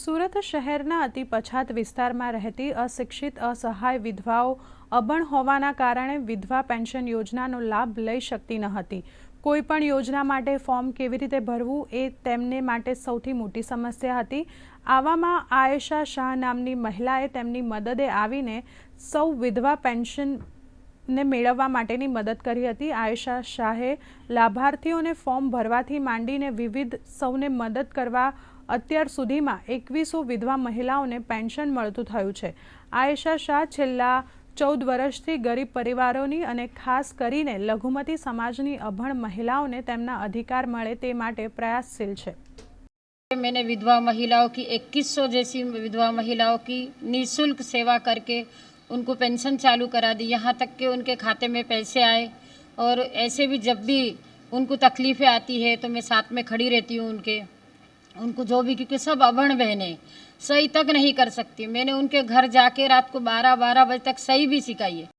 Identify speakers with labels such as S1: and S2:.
S1: સુરત શહેરના અતિ પછાત વિસ્તારમાં રહેતી અશિક્ષિત અસહાય વિધવાઓ અબણ હોવાના કારણે વિધવા પેન્શન યોજનાનો લાભ લઈ શકતી ન હતી. કોઈ પણ યોજના માટે ફોર્મ કેવી રીતે ભરવું એ તેમને માટે સૌથી મોટી સમસ્યા હતી. આવામાં આયેશા શાહ નામની મહિલાએ તેમની મદદે આવીને સૌ વિધવા પેન્શન ને મેળવવા માટેની મદદ કરી હતી. આયશા શાહે લાભાર્થીઓને ફોર્મ ભરવાથી માંડીને વિવિધ સૌને મદદ કરવા અત્યાર સુધીમાં એકવીસો વિધવા મહિલાઓને પેન્શન મળતું થયું છે આયેશા શાહ છેલ્લા ચૌદ વર્ષથી ગરીબ પરિવારોની અને ખાસ કરીને લઘુમતી સમાજની અભણ મહિલાઓને તેમના અધિકાર મળે તે માટે પ્રયાસશીલ છે
S2: मैंने विधवा महिलाओं की 2100 जैसी विधवा महिलाओं की निशुल्क सेवा करके उनको पेंशन चालू करा दी यहाँ तक कि उनके खाते में पैसे आए और ऐसे भी जब भी उनको तकलीफ़ें आती है तो मैं साथ में खड़ी रहती हूँ उनके उनको जो भी क्योंकि सब अभण बहनें सही तक नहीं कर सकती मैंने उनके घर जाके रात को बारह बारह बजे तक सही भी सिखाई है